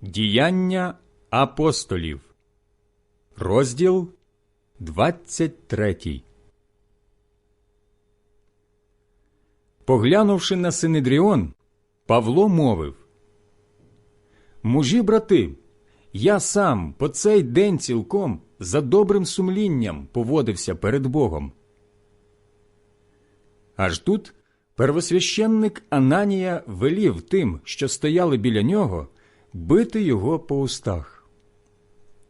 Діяння апостолів, розділ 23 Поглянувши на Синедріон, Павло мовив Мужі, брати, я сам по цей день цілком за добрим сумлінням поводився перед Богом. Аж тут первосвященник Ананія велів тим, що стояли біля нього, бити його по устах.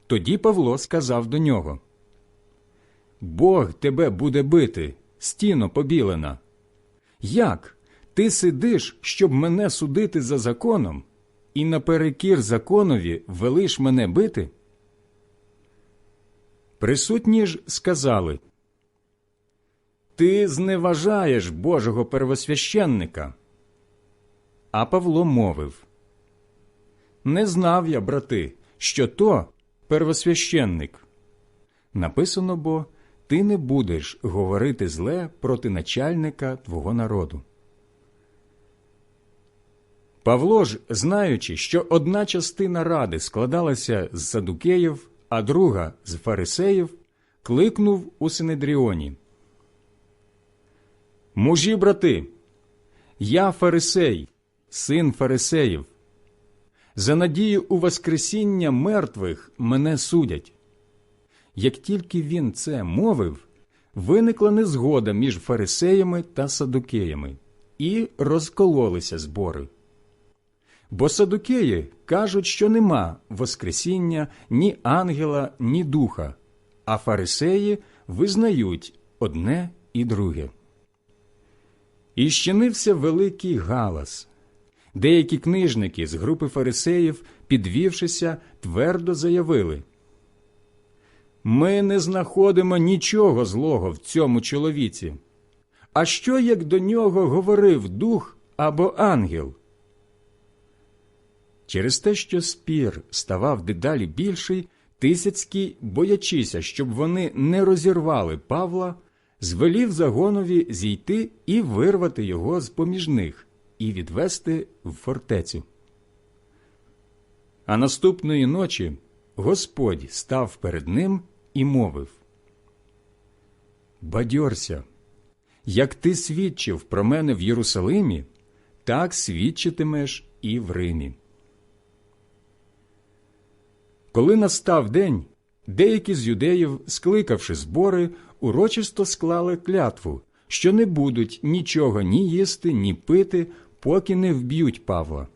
Тоді Павло сказав до нього Бог тебе буде бити, стіно побілена. Як ти сидиш, щоб мене судити за законом, і наперекір законові велиш мене бити? Присутні ж сказали Ти зневажаєш Божого первосвященника. А Павло мовив Не знав я, брати, що то первосвященник. Написано бо ти не будеш говорити зле проти начальника твого народу. Павло ж, знаючи, що одна частина ради складалася з садукеїв, а друга з фарисеїв, кликнув у Синедріоні. Мужі, брати, я фарисей, син фарисеїв. За надію у Воскресіння мертвих мене судять. Як тільки він це мовив, виникла незгода між фарисеями та садукеями, і розкололися збори. Бо садукеї кажуть, що нема Воскресіння ні ангела, ні духа, а фарисеї визнають одне і друге. І щинився великий галас. Деякі книжники з групи фарисеїв, підвівшися, твердо заявили Ми не знаходимо нічого злого в цьому чоловіці. А що як до нього говорив дух або ангел? Через те, що спір ставав дедалі більший, Тисяцький, боячися, щоб вони не розірвали Павла, звелів загонові зійти і вирвати його з поміж них і відвести в фортецю. А наступної ночі Господь став перед ним і мовив Бадьорся, як ти свідчив про мене в Єрусалимі, так свідчитимеш і в Римі. Коли настав день, деякі з юдеїв, скликавши збори, урочисто склали клятву, що не будуть нічого ні їсти, ні пити, поки не вб'ють Павла.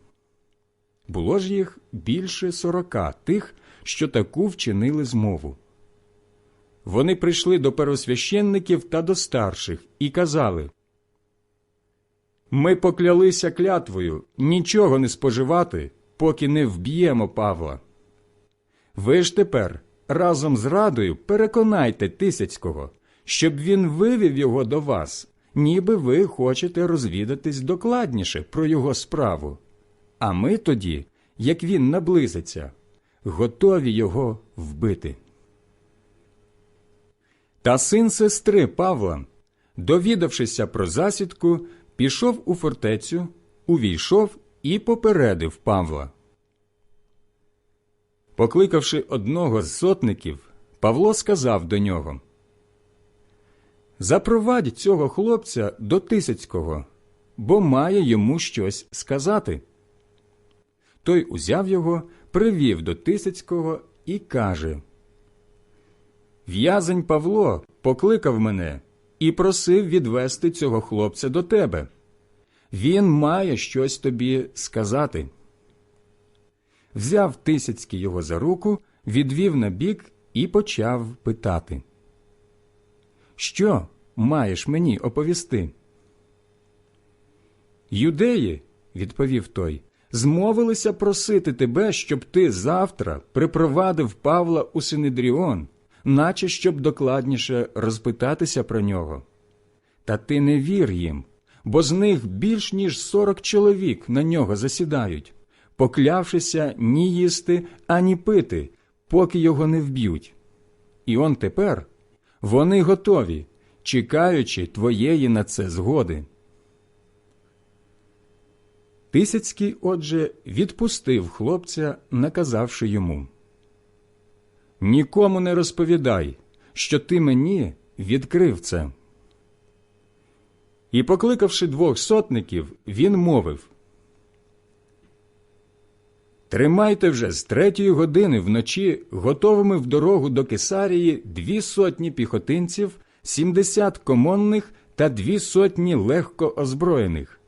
Було ж їх більше сорока тих, що таку вчинили змову. Вони прийшли до первосвященників та до старших і казали Ми поклялися клятвою нічого не споживати, поки не вб'ємо Павла. Ви ж тепер разом з радою переконайте Тисяцького, щоб він вивів його до вас, ніби ви хочете розвідатись докладніше про його справу. А ми тоді, як він наблизиться, готові його вбити. Та син сестри Павла, довідавшися про засідку, пішов у фортецю, увійшов і попередив Павла. Покликавши одного з сотників, Павло сказав до нього Запровадь цього хлопця до Тисяцького, бо має йому щось сказати. Той узяв його, привів до Тисяцького і каже В'язень Павло покликав мене і просив відвести цього хлопця до тебе. Він має щось тобі сказати взяв Тисяцький його за руку, відвів на бік і почав питати. Що маєш мені оповісти? Юдеї, відповів той, змовилися просити тебе, щоб ти завтра припровадив Павла у Синедріон, наче щоб докладніше розпитатися про нього. Та ти не вір їм, бо з них більш ніж сорок чоловік на нього засідають поклявшися ні їсти, ані пити, поки його не вб'ють. І он тепер вони готові, чекаючи твоєї на це згоди. Тисяцький, отже, відпустив хлопця, наказавши йому Нікому не розповідай, що ти мені відкрив це. І, покликавши двох сотників, він мовив Тримайте вже з третьої години вночі готовими в дорогу до Кесарії дві сотні піхотинців, сімдесят комонних та дві сотні легко озброєних.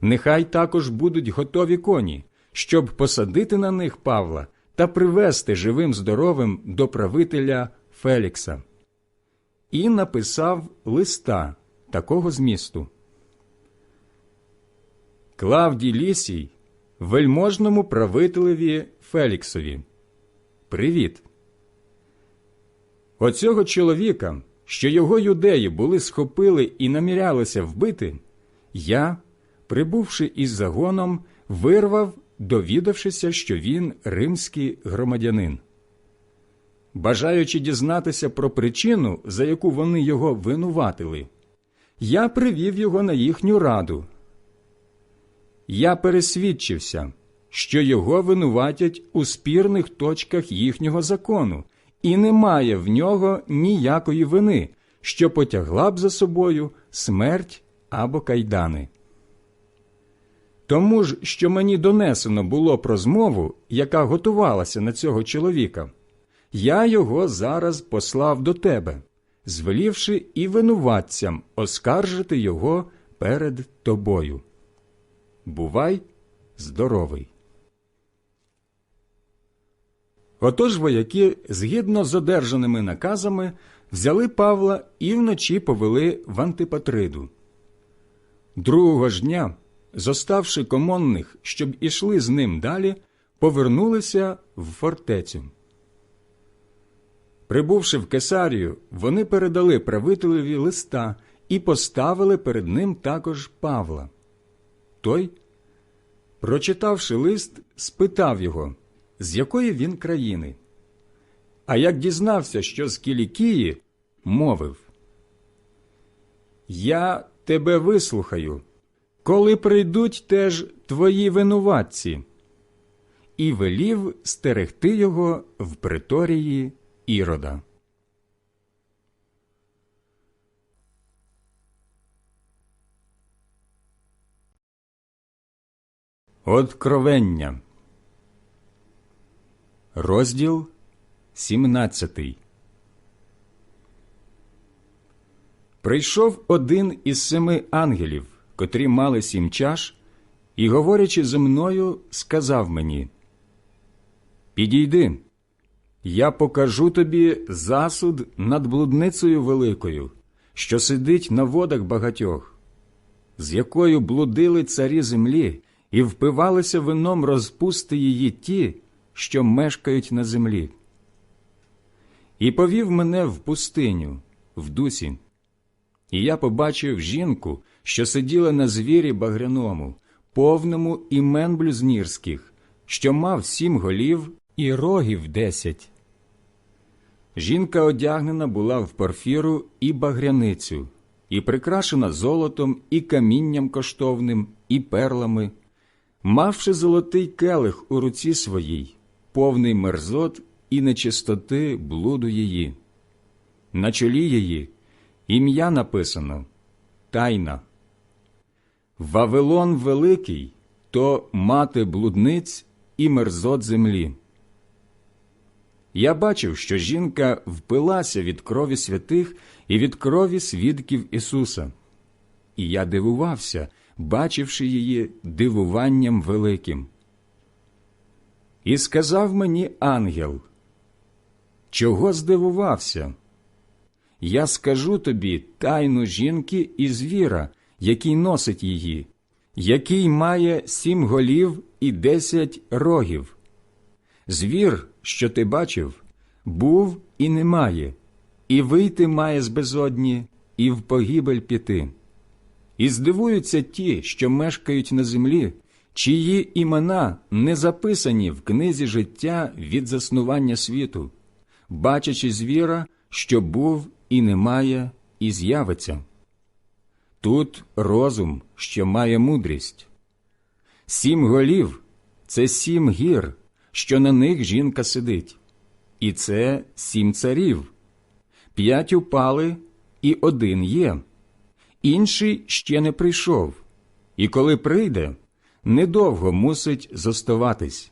Нехай також будуть готові коні, щоб посадити на них Павла та привести живим здоровим до правителя Фелікса. І написав листа такого змісту. Клавдій Лісій, вельможному правителеві Феліксові. Привіт. Оцього чоловіка, що його юдеї були схопили і намірялися вбити, я, прибувши із загоном, вирвав, довідавшися, що він римський громадянин. Бажаючи дізнатися про причину, за яку вони його винуватили, я привів його на їхню раду. Я пересвідчився, що його винуватять у спірних точках їхнього закону, і немає в нього ніякої вини, що потягла б за собою смерть або кайдани. Тому ж, що мені донесено було про змову, яка готувалася на цього чоловіка, я його зараз послав до тебе, звелівши і винуватцям оскаржити його перед тобою. Бувай здоровий. Отож вояки, згідно з одержаними наказами, взяли Павла і вночі повели в Антипатриду. Другого ж дня, зоставши комонних, щоб ішли з ним далі, повернулися в фортецю. Прибувши в Кесарію, вони передали правителеві листа і поставили перед ним також Павла. Той, прочитавши лист, спитав його, з якої він країни. А як дізнався, що з Кілікії, мовив Я тебе вислухаю, коли прийдуть теж твої винуватці, і велів стерегти його в приторії Ірода. Откровення. Розділ 17 Прийшов один із семи ангелів, котрі мали сім чаш, і, говорячи зі мною, сказав мені Підійди, я покажу тобі засуд над блудницею великою, що сидить на водах багатьох, з якою блудили царі землі і впивалися вином розпусти її ті, що мешкають на землі. І повів мене в пустиню, в дусі, і я побачив жінку, що сиділа на звірі багряному, повному імен блюзнірських, що мав сім голів і рогів десять. Жінка одягнена була в порфіру і багряницю, і прикрашена золотом, і камінням коштовним, і перлами, мавши золотий келих у руці своїй, повний мерзот і нечистоти блуду її. На чолі її ім'я написано Тайна. Вавилон Великий то мати блудниць і мерзот землі. Я бачив, що жінка впилася від крові святих і від крові свідків Ісуса. І я дивувався, бачивши її дивуванням великим. І сказав мені ангел, чого здивувався? Я скажу тобі тайну жінки і звіра, який носить її, який має сім голів і десять рогів. Звір, що ти бачив, був і немає, і вийти має з безодні, і в погибель піти. І здивуються ті, що мешкають на землі, чиї імена не записані в книзі життя від заснування світу, бачачи звіра, що був і немає, і з'явиться. Тут розум, що має мудрість. Сім голів це сім гір, що на них жінка сидить, і це сім царів. П'ять упали, і один є, інший ще не прийшов, і коли прийде, недовго мусить зоставатись.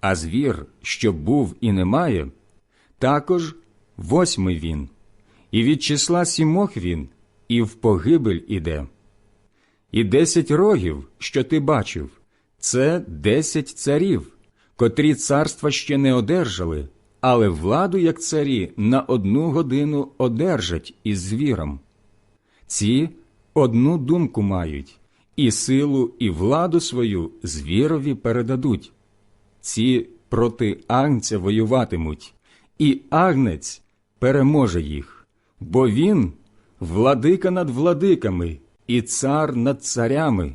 А звір, що був і немає, також восьмий він, і від числа сімох він, і в погибель іде. І десять рогів, що ти бачив, це десять царів, котрі царства ще не одержали, але владу, як царі, на одну годину одержать із звіром. Ці одну думку мають, і силу, і владу свою звірові передадуть. Ці проти агнця воюватимуть, і агнець переможе їх, бо він владика над владиками і цар над царями,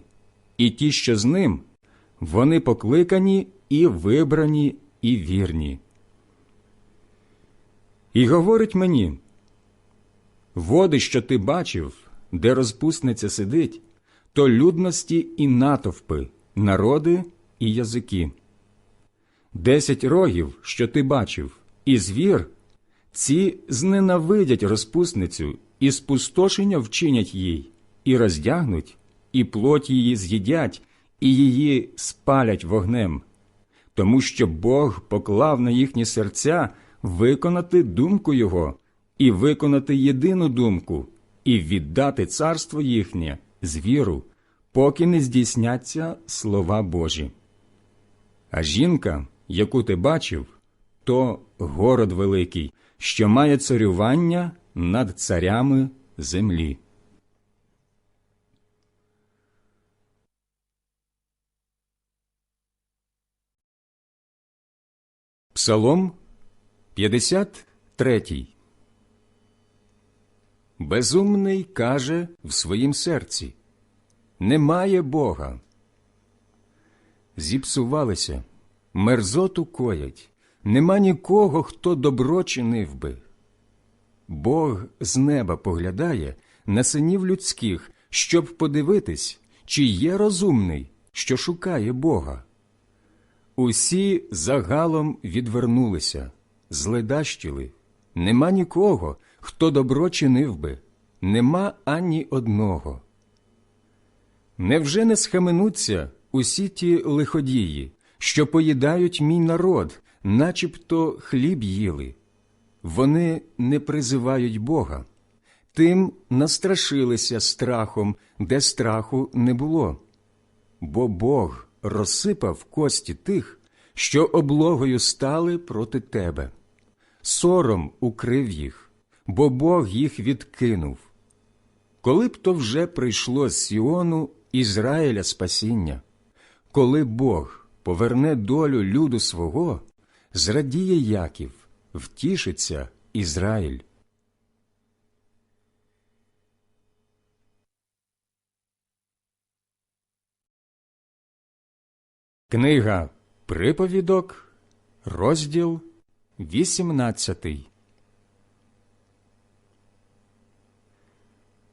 і ті, що з ним, вони покликані і вибрані, і вірні. І говорить мені води, що ти бачив, де розпусниця сидить, то людності і натовпи, народи і язики. Десять рогів, що ти бачив, і звір, ці зненавидять розпусницю і спустошення вчинять їй, і роздягнуть, і плоть її з'їдять, і її спалять вогнем, тому що Бог поклав на їхні серця виконати думку Його, і виконати єдину думку, і віддати царство їхнє з віру, поки не здійсняться слова Божі. А жінка, яку ти бачив, то город великий, що має царювання над царями землі. Псалом 53 Безумний каже в своїм серці Немає Бога. Зіпсувалися, мерзоту коять, нема нікого, хто добро чинив би. Бог з неба поглядає на синів людських, щоб подивитись, чи є розумний, що шукає Бога. Усі загалом відвернулися, зледащили. Нема нікого, хто добро чинив би, нема ані одного. Невже не схаменуться усі ті лиходії, що поїдають мій народ, начебто хліб їли? Вони не призивають Бога, тим настрашилися страхом, де страху не було. Бо Бог розсипав кості тих, що облогою стали проти тебе. Сором укрив їх, бо Бог їх відкинув. Коли б то вже прийшло з Сіону Ізраїля спасіння, коли Бог поверне долю люду свого, зрадіє Яків, втішиться Ізраїль. Книга Приповідок, розділ 18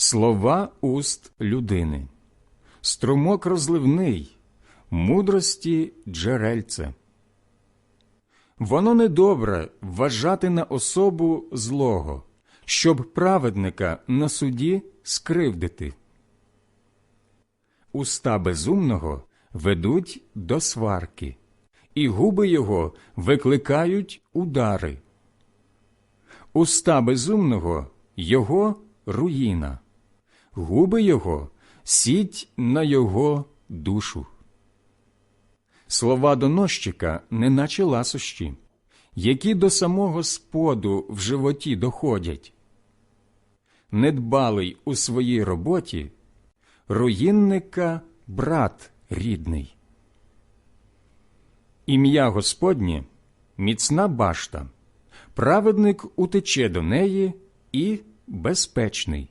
слова уст людини, струмок розливний, мудрості джерельце. Воно недобре вважати на особу злого, щоб праведника на суді скривдити. Уста безумного ведуть до сварки, і губи його викликають удари. Уста безумного його руїна, губи його сіть на його душу. Слова доносчика, неначе ласощі, які до самого споду в животі доходять. Недбалий у своїй роботі, руїнника брат рідний. Ім'я Господнє міцна башта, праведник утече до неї і безпечний.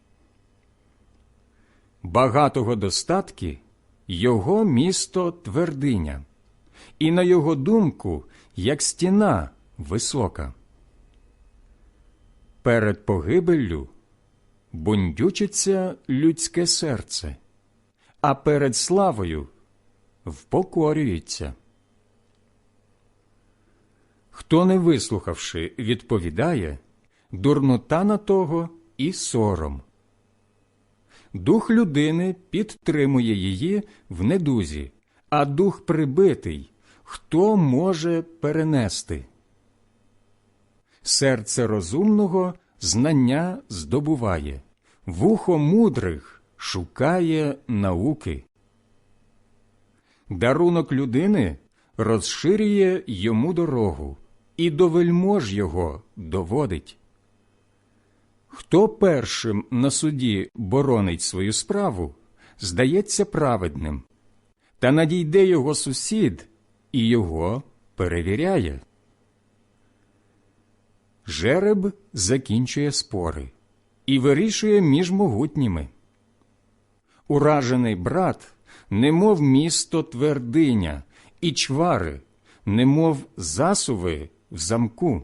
Багатого достатки його місто твердиня, і на його думку, як стіна висока. Перед погибеллю бундючиться людське серце, а перед славою впокорюється. Хто, не вислухавши, відповідає, дурнота на того і сором. Дух людини підтримує її в недузі, а дух прибитий хто може перенести? Серце розумного знання здобуває, вухо мудрих шукає науки. Дарунок людини розширює йому дорогу і до вельмож його доводить. Хто першим на суді боронить свою справу, здається праведним, та надійде його сусід і його перевіряє. Жереб закінчує спори і вирішує між могутніми. Уражений брат, немов місто твердиня, і чвари, немов засуви в замку.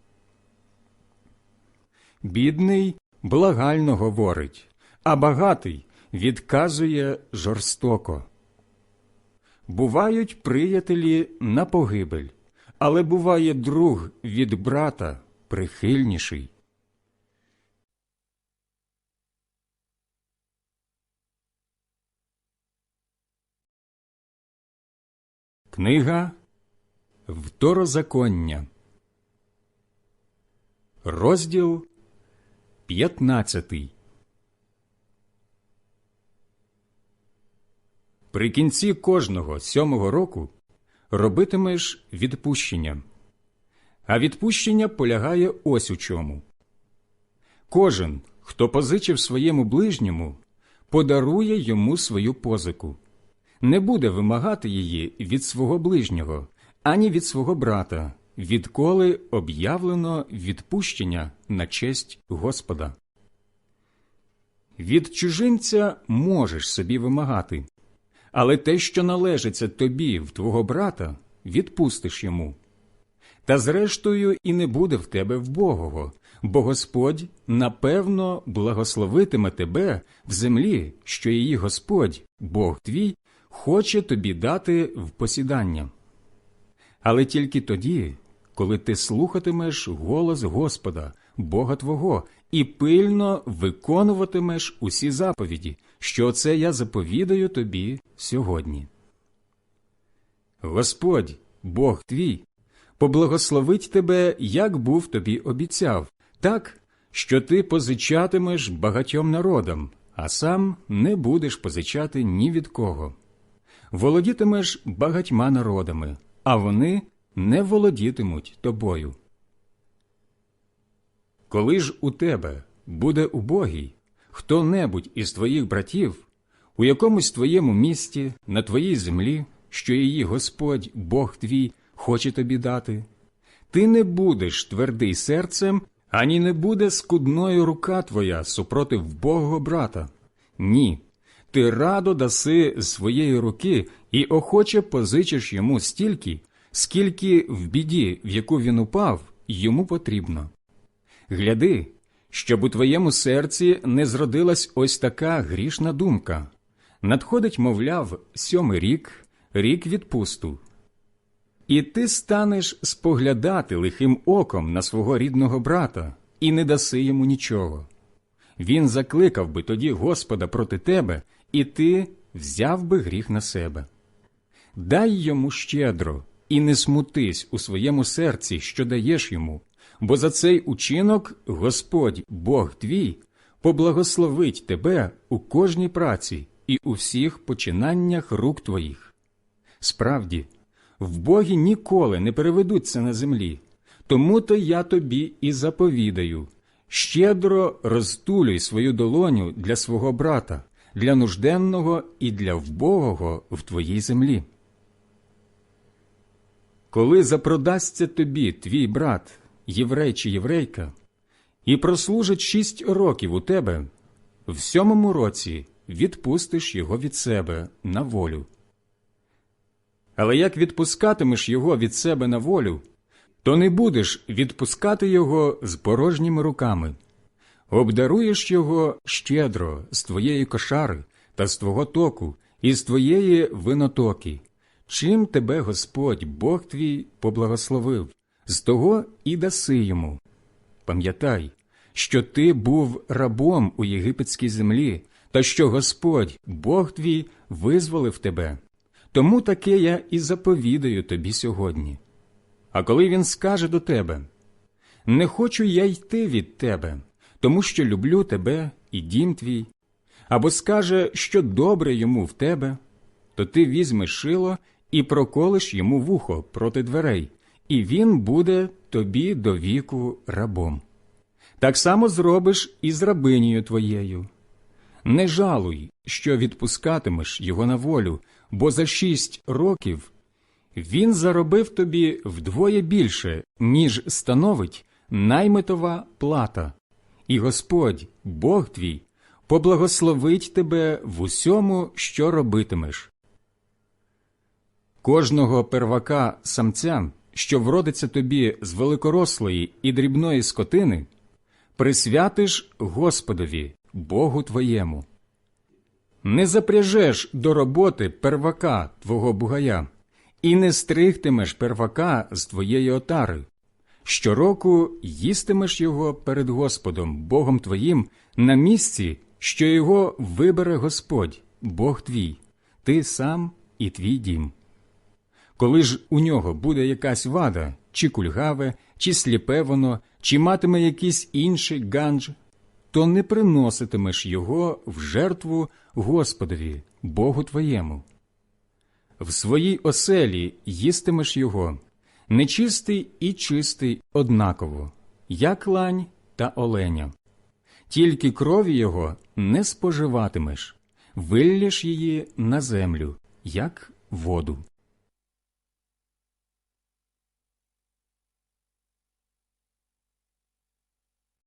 Бідний благально говорить, а багатий відказує жорстоко. Бувають приятелі на погибель, але буває друг від брата прихильніший. Книга Второзаконня, розділ 15 При кінці кожного сьомого року робитимеш відпущення, а відпущення полягає ось у чому. Кожен, хто позичив своєму ближньому, подарує йому свою позику, не буде вимагати її від свого ближнього, ані від свого брата, відколи об'явлено відпущення на честь Господа. Від чужинця можеш собі вимагати, але те, що належиться тобі в твого брата, відпустиш йому. Та зрештою і не буде в тебе вбогого, бо Господь напевно благословитиме тебе в землі, що її Господь, Бог твій, хоче тобі дати в посідання. Але тільки тоді, коли ти слухатимеш голос Господа, Бога Твого, і пильно виконуватимеш усі заповіді, що це я заповідаю тобі сьогодні. Господь, Бог твій, поблагословить тебе, як був тобі обіцяв, так, що ти позичатимеш багатьом народам, а сам не будеш позичати ні від кого. Володітимеш багатьма народами, а вони не володітимуть тобою. Коли ж у тебе буде убогий хто небудь із твоїх братів у якомусь твоєму місті, на твоїй землі, що її Господь, Бог твій, хоче тобі дати, ти не будеш твердий серцем, ані не буде скудною рука твоя супротив вбогого брата. Ні. Ти радо даси своєї руки і охоче позичиш йому стільки, скільки в біді, в яку він упав, йому потрібно. Гляди, щоб у твоєму серці не зродилась ось така грішна думка. Надходить, мовляв, сьомий рік, рік відпусту. І ти станеш споглядати лихим оком на свого рідного брата і не даси йому нічого. Він закликав би тоді Господа проти тебе, і ти взяв би гріх на себе. Дай йому щедро, і не смутись у своєму серці, що даєш йому, бо за цей учинок Господь, Бог твій, поблагословить тебе у кожній праці і у всіх починаннях рук твоїх. Справді, в Богі ніколи не переведуться на землі, тому то я тобі і заповідаю щедро розтулюй свою долоню для свого брата, для нужденного і для вбогого в твоїй землі. Коли запродасться тобі твій брат, єврей чи єврейка, і прослужить шість років у тебе, в сьомому році відпустиш його від себе на волю. Але як відпускатимеш його від себе на волю, то не будеш відпускати його з порожніми руками. Обдаруєш його щедро з твоєї кошари та з твого току і з твоєї винотоки, чим тебе Господь Бог твій поблагословив, з того і даси йому. Пам'ятай, що ти був рабом у єгипетській землі, та що Господь, Бог твій, визволив тебе. Тому таке я і заповідаю тобі сьогодні. А коли він скаже до тебе Не хочу я йти від тебе, тому що люблю тебе і дім твій, або скаже, що добре йому в тебе, то ти візьмеш шило і проколиш йому вухо проти дверей, і він буде тобі до віку рабом. Так само зробиш і з рабинею твоєю. Не жалуй, що відпускатимеш його на волю, бо за шість років він заробив тобі вдвоє більше, ніж становить наймитова плата, і Господь, Бог твій, поблагословить тебе в усьому, що робитимеш. Кожного первака самця, що вродиться тобі з великорослої і дрібної скотини, присвятиш Господові, Богу твоєму. Не запряжеш до роботи первака твого бугая, і не стригтимеш первака з твоєї отари. Щороку їстимеш його перед Господом, Богом твоїм, на місці, що його вибере Господь, Бог твій, ти сам і твій дім. Коли ж у нього буде якась вада, чи кульгаве, чи сліпе воно, чи матиме якийсь інший ганж, то не приноситимеш його в жертву Господові, Богу твоєму. В своїй оселі їстимеш його, нечистий і чистий однаково, як лань та оленя. Тільки крові його не споживатимеш, виллєш її на землю, як воду.